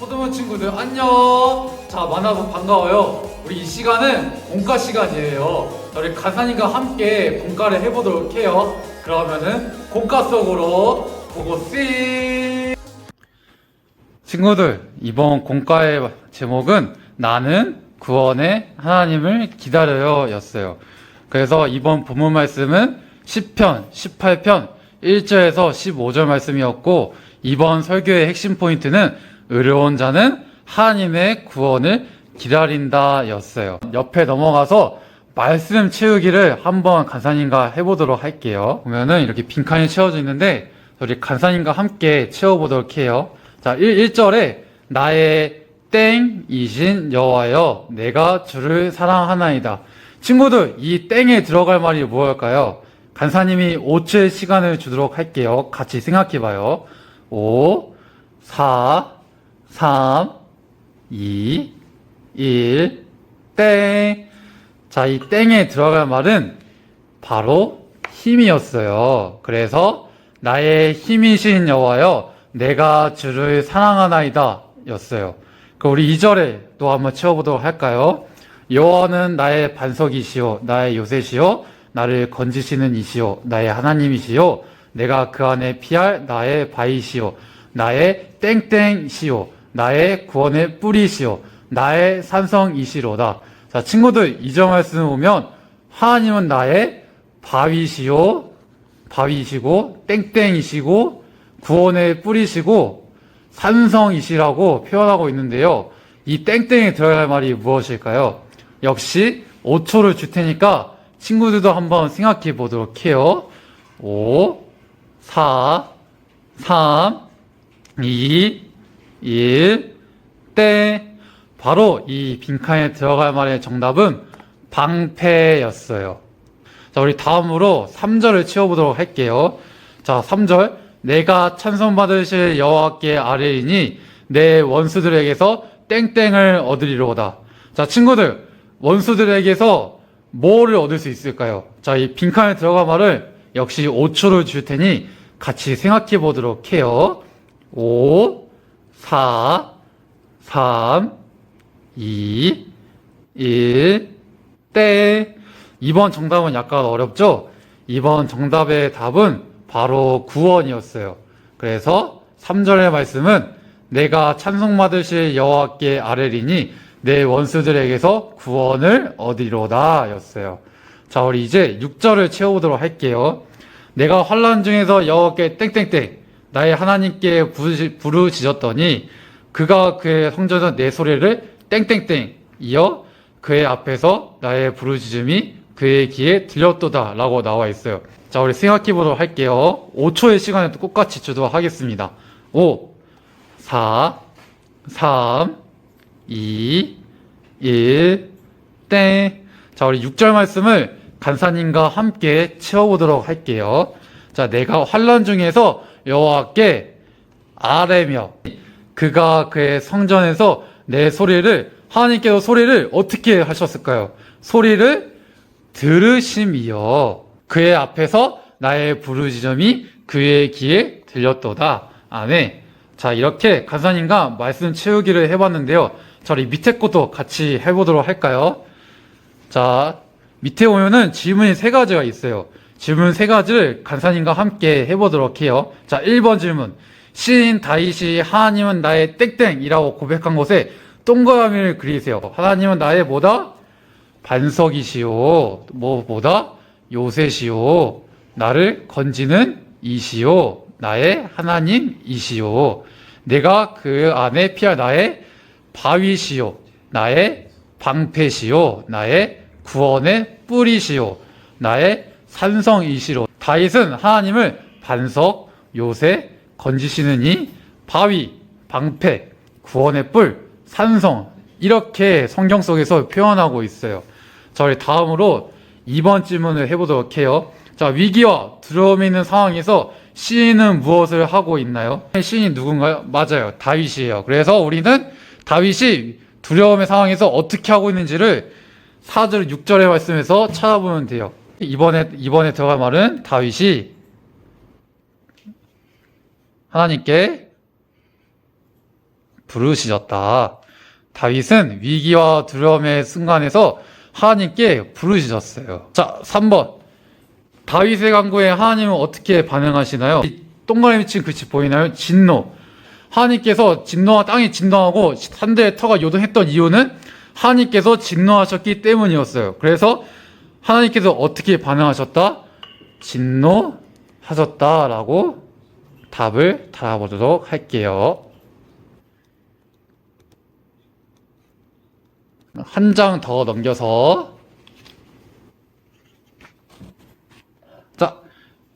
초등부 친구들 안녕. 자 만나서 반가워요. 우리 이 시간은 공과 시간이에요. 자, 우리 간사님과 함께 공과를 해보도록 해요. 그러면은 공과 속으로 보고 씨. 친구들 이번 공과의 제목은 나는 구원의 하나님을 기다려요였어요. 그래서 이번 본문 말씀은 10편, 18편 1절에서 15절 말씀이었고 이번 설교의 핵심 포인트는 의로운 자는 하나님의 구원을 기다린다였어요. 옆에 넘어가서 말씀 채우기를 한번 간사님과 해보도록 할게요. 보면은 이렇게 빈칸이 채워져 있는데 우리 간사님과 함께 채워보도록 해요. 자, 1, 1절에 나의 땡이신 여호와여 내가 주를 사랑하나이다. 친구들, 이 땡에 들어갈 말이 무엇일까요? 간사님이 5초의 시간을 주도록 할게요. 같이 생각해봐요. 5, 4, 3, 2, 1, 땡. 자, 이 땡에 들어갈 말은 바로 힘이었어요. 그래서 나의 힘이신 여호와여 내가 주를 사랑하나이다 였어요. 그 우리 2절에 또 한번 채워보도록 할까요? 여호와는 나의 반석이시요 나의 요새시요 나를 건지시는 이시요 나의 하나님이시요 내가 그 안에 피할 나의 바위시요 나의 땡땡시요 나의 구원의 뿌리시요 나의 산성이시로다. 자 친구들 이점 말씀 보면 하나님은 나의 바위시요 바위시고 땡땡이시고 구원의 뿌리시고 산성이시라고 표현하고 있는데요. 이 땡땡에 들어갈 말이 무엇일까요? 역시 5초를 줄 테니까 친구들도 한번 생각해 보도록 해요. 5, 4, 3, 2, 1, 땡. 바로 이 빈칸에 들어갈 말의 정답은 방패였어요. 자, 우리 다음으로 3절을 채워보도록 할게요. 자, 3절. 내가 찬송받으실 여호와께 아뢰이니 내 원수들에게서 땡땡을 얻으리로다. 자, 친구들. 원수들에게서 뭐를 얻을 수 있을까요? 자, 이 빈칸에 들어간 말을 역시 5초를 줄 테니 같이 생각해 보도록 해요. 5, 4, 3, 2, 1, 땡. 이번 정답은 약간 어렵죠? 이번 정답의 답은 바로 구원이었어요. 그래서 3절의 말씀은 내가 찬송받으실 여호와께 아뢰리니 내 원수들에게서 구원을 얻으리로다 였어요. 자, 우리 이제 6절을 채워보도록 할게요. 내가 환란 중에서 여호와께 땡땡땡 나의 하나님께 부르짖었더니 그가 그의 성전에서 내 소리를 땡땡땡 이어 그의 앞에서 나의 부르짖음이 그의 귀에 들렸도다 라고 나와 있어요. 자, 우리 생각해 보도록 할게요. 5초의 시간을 똑같이 주도록 하겠습니다. 5, 4, 3, 2, 1, 땡. 자, 우리 6절 말씀을 간사님과 함께 채워보도록 할게요. 자, 내가 환란 중에서 여호와께 아뢰며 그가 그의 성전에서 내 소리를 하나님께서 소리를 어떻게 하셨을까요? 소리를 들으심이요. 그의 앞에서 나의 부르짖음이 그의 귀에 들렸도다. 아멘. 자, 이렇게 간사님과 말씀 채우기를 해봤는데요. 자, 우리 밑에 것도 같이 해보도록 할까요? 자, 밑에 보면은 질문이 세 가지가 있어요. 질문 세 가지를 간사님과 함께 해보도록 해요. 자, 1번 질문. 시인 다윗이 하나님은 나의 땡땡이라고 고백한 곳에 동그라미를 그리세요. 하나님은 나의 뭐다? 반석이시오. 뭐, 뭐다? 요새시오. 나를 건지는 이시오. 나의 하나님이시오. 내가 그 안에 피할 나의 바위시오. 나의 방패시오. 나의 구원의 뿌리시오. 나의 산성이시로. 다윗은 하나님을 반석, 요새, 건지시는 이, 바위, 방패, 구원의 뿔, 산성. 이렇게 성경 속에서 표현하고 있어요. 자, 우리 다음으로 2번 질문을 해보도록 해요. 자, 위기와 두려움이 있는 상황에서 시인은 무엇을 하고 있나요? 시인이 누군가요? 맞아요. 다윗이에요. 그래서 우리는 다윗이 두려움의 상황에서 어떻게 하고 있는지를 4절, 6절의 말씀에서 찾아보면 돼요. 이번에, 이번에 들어갈 말은 다윗이 하나님께 부르짖었다. 다윗은 위기와 두려움의 순간에서 하나님께 부르짖었어요. 자, 3번. 다윗의 강구에 하나님은 어떻게 반응하시나요? 이 동그라미 친 글씨 보이나요? 진노. 하나님께서 진노와 땅이 진노하고 산들의 터가 요동했던 이유는 하나님께서 진노하셨기 때문이었어요. 그래서 하나님께서 어떻게 반응하셨다? 진노하셨다라고 답을 달아보도록 할게요. 한 장 더 넘겨서 자,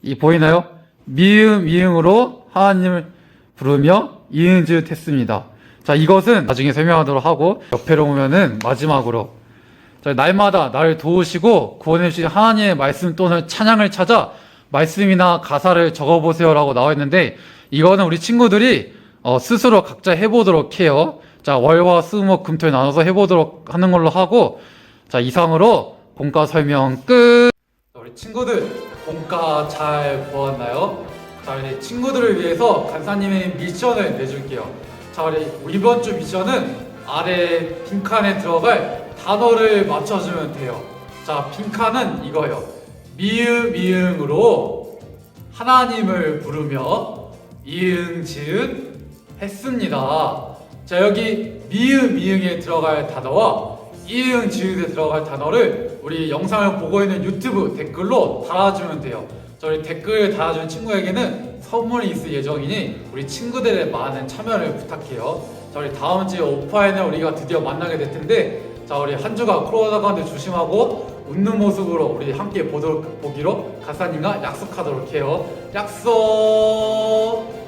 이 보이나요? 미음 미음으로 하나님을 부르며 이응지읒 했습니다. 자, 이것은 나중에 설명하도록 하고 옆에로 보면은 마지막으로 자, 날마다 나를 도우시고 구원해 주신 하나님의 말씀 또는 찬양을 찾아 말씀이나 가사를 적어보세요라고 나와 있는데 이거는 우리 친구들이 어, 스스로 각자 해보도록 해요. 자, 월화 수목 금토일 나눠서 해보도록 하는 걸로 하고 자, 이상으로 공과 설명 끝. 우리 친구들 공과 잘 보았나요? 자, 우리 친구들을 위해서 간사님의 미션을 내줄게요. 자, 우리 이번 주 미션은 아래 빈칸에 들어갈 단어를 맞춰주면 돼요. 자, 빈칸은 이거예요. 미음, 미음으로 하나님을 부르며 이응, 지은 했습니다. 자, 여기 미음, 미응에 들어갈 단어와 이응, 지읒에 들어갈 단어를 우리 영상을 보고 있는 유튜브 댓글로 달아주면 돼요. 저희 댓글 달아준 친구에게는 선물이 있을 예정이니 우리 친구들의 많은 참여를 부탁해요. 자, 우리 다음 주에 오프라인에 우리가 드디어 만나게 될 텐데, 자, 우리 한 주가 코로나 가운데 조심하고 웃는 모습으로 우리 함께 보도록 보기로 가사님과 약속하도록 해요. 약속!